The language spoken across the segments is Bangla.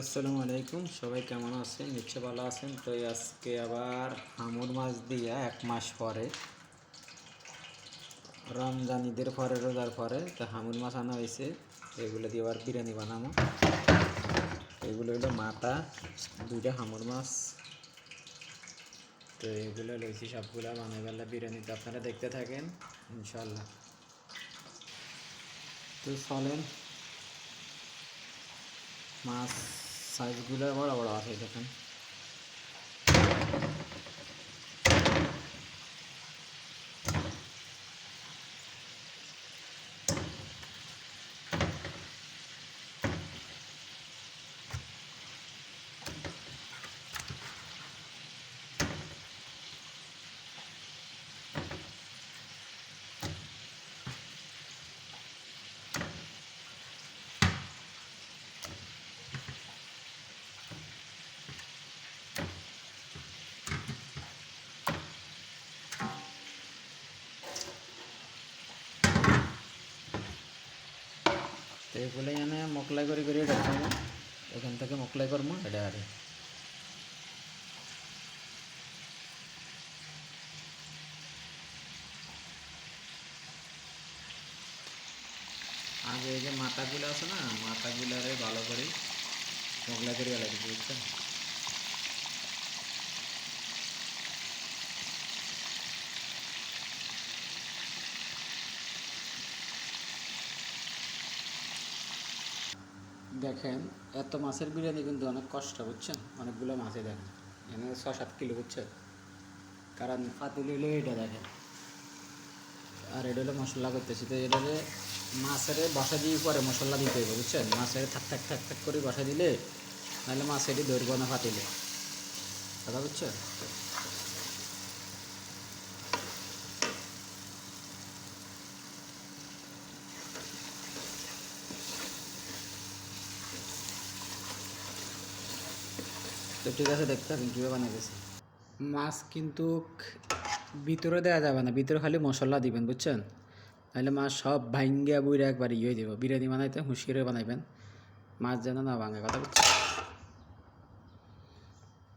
আসসালামু আলাইকুম। সবাই কেমন আছেন? নিশ্চয় ভালো আছেন। তো আজকে আবার হামুর মাছ দিয়া এক মাস পরে রমজান ঈদের পরে, রোজার পরে, তো হামুর মাছ আনা হয়েছে। এগুলো দিয়ে আবার বিরিয়ানি বানাবো। এগুলো হলো মাথা, দুইটা হামুর মাছ। তো এগুলো লইছি সবগুলো, বানাই বেলা বিরিয়ানি। তো আপনারা দেখতে থাকেন ইনশাল্লাহ তো চলেন, মাছ সাইজগুলো বড় বড় আছে দেখেন। এগুলো এনে মোকলাই করে করে রাখব এখান থেকে মোকলাই করব এটা আরে আগে এই যে মাথাগুলো আছে না মাথাগুলারে ভালো করে মোকলাই করে লাগবে বুঝছেন দেখেন, এত মাছের বিরিয়ানি কিন্তু অনেক কষ্ট, বুঝছেন? অনেকগুলো মাছে দেখেন। এখানে ছ সাত কিলো, বুঝছেন? কারণ পাতিল হইল এটা দেখেন। আর এটা হলো মশলা করতেছি, তো এটা হলে মাছের বসা দিয়ে পরে মশলা দিতে হবে বুঝছেন? মাছের থাক থাক থাক থাক করে বসা দিলে নাহলে মাছ এটি ধরবো না পাতিলে কথা বুঝছেন? তো ঠিক আছে, দেখতে থাকেন কীভাবে বানিয়ে গেছে। মাছ কিন্তু ভিতরে দেওয়া যাবে না, ভিতরে খালি মশলা দিবেন, বুঝছেন? তাহলে মাছ সব ভাঙ্গিয়া বুড়ে একবার ইয়ে দেবো বিরিয়ানি বানাইতে হুঁশিয়ারে বানাইবেন। মাছ যেন না ভাঙে, কথা বুঝছেন?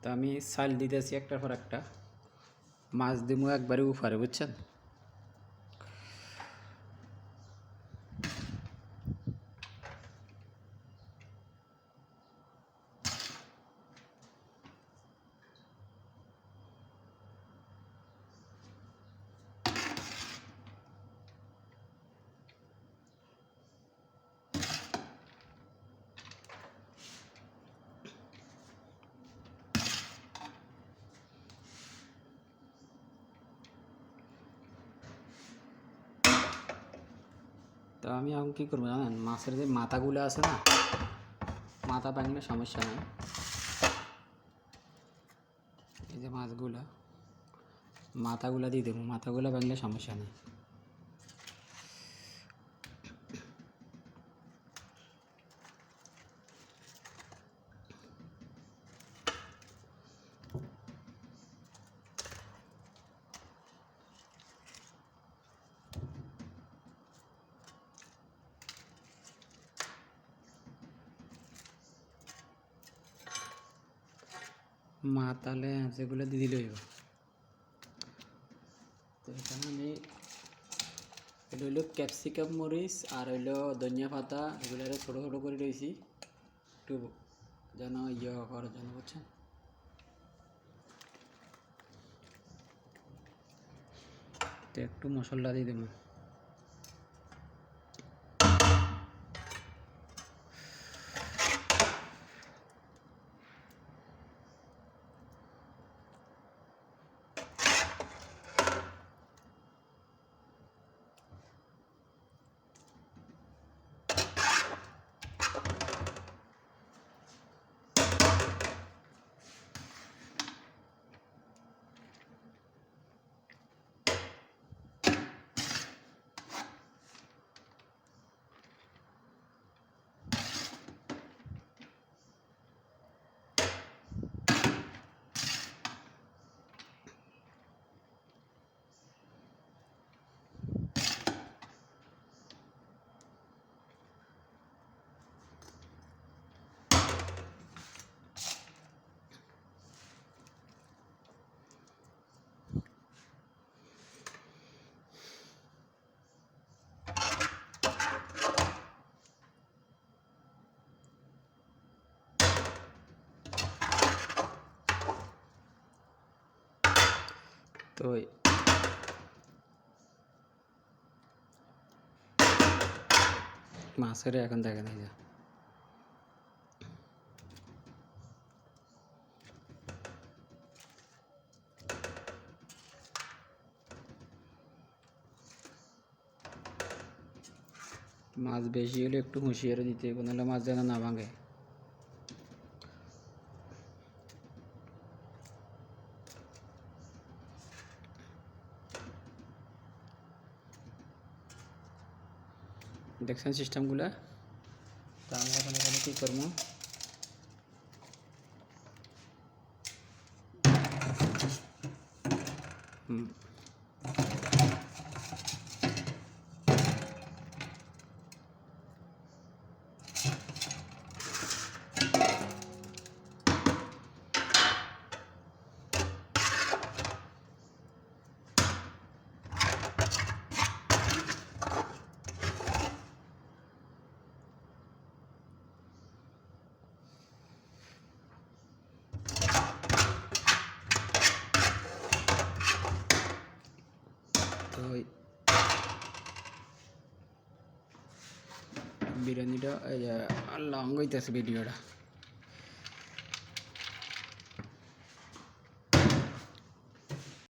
তো আমি চাল দিতেছি একটার পর একটা। মাছ দিমু একবারে উফারে বুঝছেন? আমি এখন কী করব জানেন? মাছের যে মাথাগুলো আছে না, মাথা ভাঙলে সমস্যা নেই। এই যে মাছগুলা, মাথাগুলা দিয়ে দেবো, মাথাগুলো ভাঙলে সমস্যা নেই। মা তাহলে সেগুলো দিয়ে দিলে হইব তো এখানে আমি এটা হইল ক্যাপসিকাম মরিচ আর হইল ধনিয়া পাতা এগুলো ছোটো ছোটো করে রয়েছি। একটু যেন ইয়ে করার জন্য, বুঝছেন? তো একটু মশলা দিয়ে দেবো। তো মাছের এখন দেখেন এই যে। মাছ বেশি হলে একটু হুঁশিয়ারি দিতে হবে নাহলে মাছ যেন না ভাঙে। দেখছেন সিস্টেমগুলো তা আমি এখন এখানে কী করব হুম। তো ওই বিরিয়ানিটা লং হইতেছে ভিডিওটা